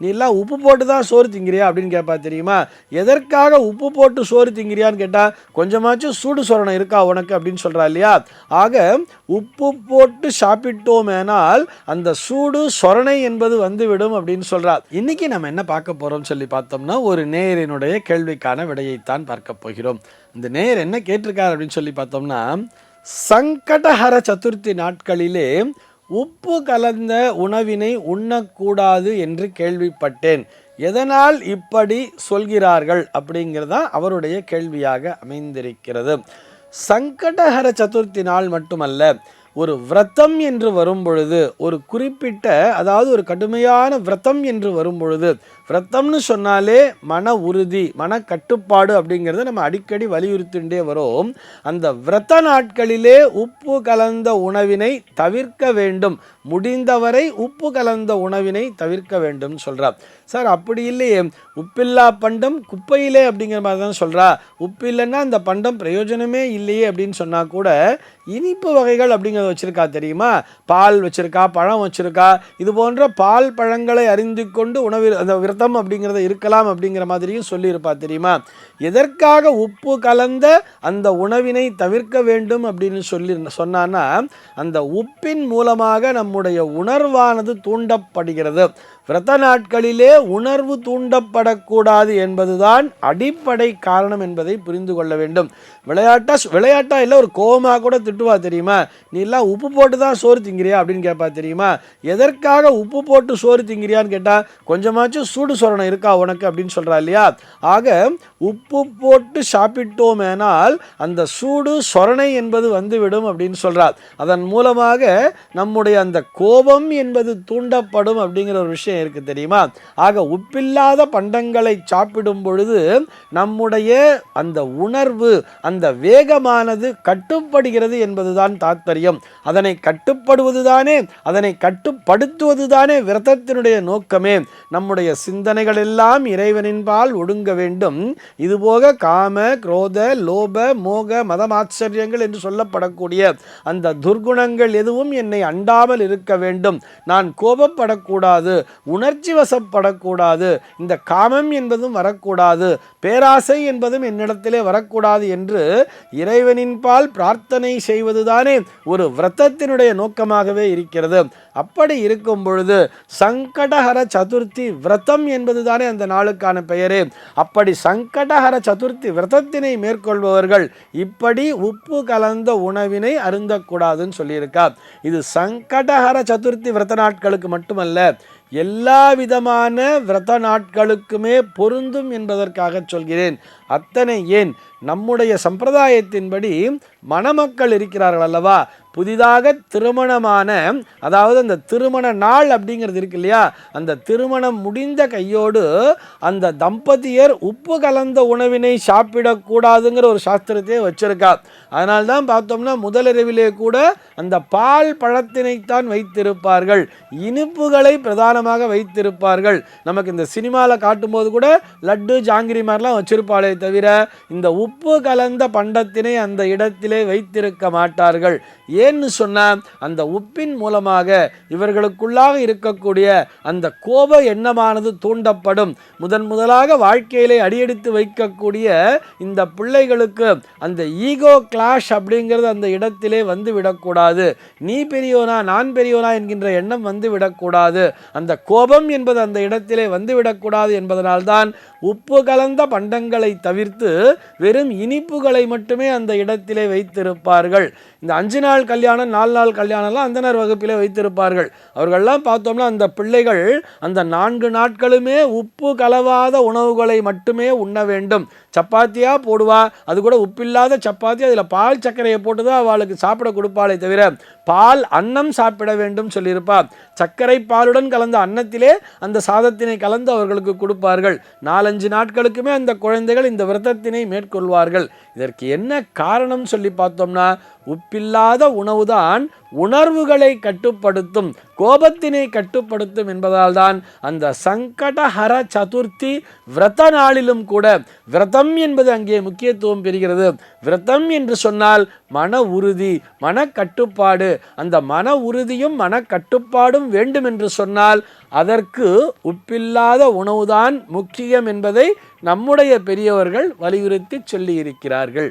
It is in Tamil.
நீ எல்லாம் உப்பு போட்டு தான் சோறு திங்கிறியா அப்படின்னு கேட்பா தெரியுமா? எதற்காக உப்பு போட்டு சோறு திங்கிறியான்னு கேட்டால் கொஞ்சமாச்சும் சூடு சொரணம் இருக்கா உனக்கு அப்படின்னு சொல்கிறா இல்லையா? ஆக உப்பு போட்டு சாப்பிட்டோமேனால் அந்த சூடு சொரணை என்பது வந்துவிடும் அப்படின்னு சொல்கிறார் இன்னைக்கு நம்ம என்ன பார்க்க போகிறோம் சொல்லி பார்த்தோம்னா ஒரு நேயரினுடைய கேள்விக்கான விடையைத்தான் பார்க்க போகிறோம். இந்த நேயர் என்ன கேட்டிருக்கார் அப்படின்னு சொல்லி பார்த்தோம்னா சங்கடஹர சதுர்த்தி நாட்களிலே உப்பு கலந்த உணவினை உண்ணக்கூடாது என்று கேள்விப்பட்டேன். எதனால் இப்படி சொல்கிறார்கள் அப்படிங்கிறது தான் அவருடைய கேள்வியாக அமைந்திருக்கிறது. சங்கடஹர சதுர்த்தி நாள் மட்டுமல்ல ஒரு விரதம் என்று வரும் பொழுது ஒரு குறிப்பிட்ட அதாவது ஒரு கடுமையான விரதம் என்று வரும் பொழுது விரத்தம்னு சொன்னாலே மன உறுதி மன கட்டுப்பாடு அப்படிங்கிறத நம்ம அடிக்கடி வலியுறுத்திண்டே வரோம். அந்த விரத நாட்களிலே உப்பு கலந்த உணவினை தவிர்க்க வேண்டும். முடிந்தவரை உப்பு கலந்த உணவினை தவிர்க்க வேண்டும் சொல்கிறார் சார் அப்படி இல்லையே. உப்பில்லா பண்டம் குப்பையிலே அப்படிங்கிற மாதிரி தான் சொல்கிறா உப்பு இல்லைன்னா அந்த பண்டம் பிரயோஜனமே இல்லையே அப்படின்னு சொன்னால் கூட இனிப்பு வகைகள் அப்படிங்கிறத வச்சுருக்கா தெரியுமா? பால் வச்சுருக்கா பழம் வச்சுருக்கா. இது போன்ற பால் பழங்களை அறிந்து கொண்டு உணவில் அந்த விரதம் அப்படிங்கிறத இருக்கலாம் அப்படிங்கிற மாதிரியும் சொல்லியிருப்பா தெரியுமா? எதற்காக உப்பு கலந்த அந்த உணவினை தவிர்க்க வேண்டும் அப்படின்னு சொல்லி சொன்னான்னா அந்த உப்பின் மூலமாக நம்முடைய உணர்வானது தூண்டப்படுகிறது. விரத நாட்களிலே உணர்வு தூண்டப்படக்கூடாது என்பதுதான் அடிப்படை காரணம் என்பதை புரிந்து கொள்ள வேண்டும். விளையாட்டா விளையாட்டா இல்லை ஒரு கோபமாக கூட திட்டுவா தெரியுமா? நீ எல்லாம் உப்பு போட்டு தான் சோறு திங்கிறியா? அப்படின்னு கேட்பா தெரியுமா? எதற்காக உப்பு போட்டு சோறு திங்கிறியான்னு கேட்டால் கொஞ்சமாச்சும் சூடு சொரணம் இருக்கா உனக்கு அப்படின்னு சொல்கிறா இல்லையா? ஆக உப்பு போட்டு சாப்பிட்டோமேனால் அந்த சூடு சொரணை என்பது வந்துவிடும் அப்படின்னு சொல்கிறார் அதன் மூலமாக நம்முடைய அந்த கோபம் என்பது தூண்டப்படும் அப்படிங்கிற ஒரு விஷயம் இருக்குது தெரியுமா? ஆக உப்பில்லாத பண்டங்களை சாப்பிடும் பொழுது நம்முடைய அந்த உணர்வு அந்த வேகமானது கட்டுப்படுகிறது என்பதுதான் தாத்பரியம். அதனை கட்டுப்படுவது தானே அதனை கட்டுப்படுத்துவது தானே விரதத்தினுடைய நோக்கமே. நம்முடைய சிந்தனைகள் எல்லாம் இறைவனின்பால் ஒடுங்க வேண்டும். இதுபோக காம குரோத லோப மோக மதமாச்சரியங்கள் என்று சொல்லப்படக்கூடிய அந்த துர்குணங்கள் எதுவும் என்னை அண்டாமல் இருக்க வேண்டும். நான் கோபப்படக்கூடாது உணர்ச்சி வசப்படக்கூடாது இந்த காமம் என்பதும் வரக்கூடாது பேராசை என்பதும் என்னிடத்திலே வரக்கூடாது என்று இறைவனின் பால் பிரார்த்தனை செய்வதுதானே ஒரு விரதத்தினுடைய நோக்கமாகவே இருக்கிறது. அப்படி இருக்கும் பொழுது சங்கடஹர சதுர்த்தி விரதம் என்பதுதானே அந்த நாளுக்கான பெயரே. அப்படி சங்கடஹர சதுர்த்தி விரதத்தினை மேற்கொள்பவர்கள் இப்படி உப்பு கலந்த உணவினை அருந்தக்கூடாதுன்னு சொல்லியிருக்கார். இது சங்கடஹர சதுர்த்தி விரத நாட்களுக்கு மட்டுமல்ல எல்லா விதமான விரத நாட்களுக்குமே பொருந்தும் என்பதற்காக சொல்கிறேன். அத்தனை ஏன்? நம்முடைய சம்பிரதாயத்தின்படி மணமக்கள் இருக்கிறார்கள் அல்லவா? புதிதாக திருமணமான அதாவது அந்த திருமண நாள் அப்படிங்கிறது இருக்கு இல்லையா? அந்த திருமணம் முடிந்த கையோடு அந்த தம்பதியர் உப்பு கலந்த உணவினை சாப்பிடக்கூடாதுங்கிற ஒரு சாஸ்திரத்தையே வச்சிருக்கா. அதனால தான் பார்த்தோம்னா முதலிரவிலே கூட அந்த பால் பழத்தினைத்தான் வைத்திருப்பார்கள். இனிப்புகளை பிரதானமாக வைத்திருப்பார்கள். நமக்கு இந்த சினிமாவில் காட்டும்போது கூட லட்டு ஜாங்கிரி மாதிரிலாம் வச்சிருப்பாளே தவிர இந்த உப்பு கலந்த பண்டத்தினை அந்த இடத்தில் வைத்திருக்க மாட்டார்கள். ஏன்னு சொன்னால் அந்த உப்பின் மூலமாக இவர்களுக்குள்ளாக இருக்கக்கூடிய அந்த கோப எண்ணமானது தூண்டப்படும். முதன் முதலாக வாழ்க்கையிலே அடியெடுத்து வைக்கக்கூடிய இந்த பிள்ளைகளுக்கு அந்த ஈகோ கிளாஷ் அப்படிங்கிறது அந்த இடத்திலே வந்து விடக்கூடாது நீ பெரியோனா நான் பெரியோனா என்கின்ற எண்ணம் வந்து விடக்கூடாது அந்த கோபம் என்பது அந்த இடத்திலே வந்து விடக்கூடாது என்பதனால்தான் உப்பு கலந்த பண்டங்களை தவிர்த்து வெறும் இனிப்புகளை மட்டுமே அந்த இடத்திலே வைத்திருப்பார்கள். இந்த அஞ்சு நாள் கல்யாணம் நாலு நாள் கல்யாணம்லாம் அந்தனர் வகுப்பிலே வைத்திருப்பார்கள். அவர்கள்லாம் பார்த்தோம்னா அந்த பிள்ளைகள் அந்த நான்கு நாட்களுமே உப்பு கலவாத உணவுகளை மட்டுமே உண்ண வேண்டும். சப்பாத்தியாக போடுவா? அது கூட உப்பில்லாத சப்பாத்தி அதில் பால் சர்க்கரையை போட்டு தான் அவளுக்கு சாப்பிட கொடுப்பாளே தவிர பால் அன்னம் சாப்பிட வேண்டும் சொல்லியிருப்பார். சர்க்கரை பாலுடன் கலந்த அன்னத்திலே அந்த சாதத்தினை கலந்து அவர்களுக்கு கொடுப்பார்கள். நாலஞ்சு நாட்களுக்குமே அந்த குழந்தைகள் இந்த விரதத்தினை மேற்கொள்வார்கள். இதற்கு என்ன காரணம் சொல்லி பார்த்தோம்னா உப்பில்லாத உணவுதான் உணர்வுகளை கட்டுப்படுத்தும் கோபத்தினை கட்டுப்படுத்தும் என்பதால் தான் அந்த சங்கடஹர சதுர்த்தி விரத நாளிலும் கூட விரதம் என்பது அங்கே முக்கியத்துவம் பெறுகிறது. விரதம் என்று சொன்னால் மன உறுதி மன கட்டுப்பாடு அந்த மன உறுதியும் மன கட்டுப்பாடும் வேண்டும் என்று சொன்னால் அதற்கு உப்பில்லாத உணவுதான் முக்கியம் என்பதை நம்முடைய பெரியவர்கள் வலியுறுத்தி சொல்லியிருக்கிறார்கள்.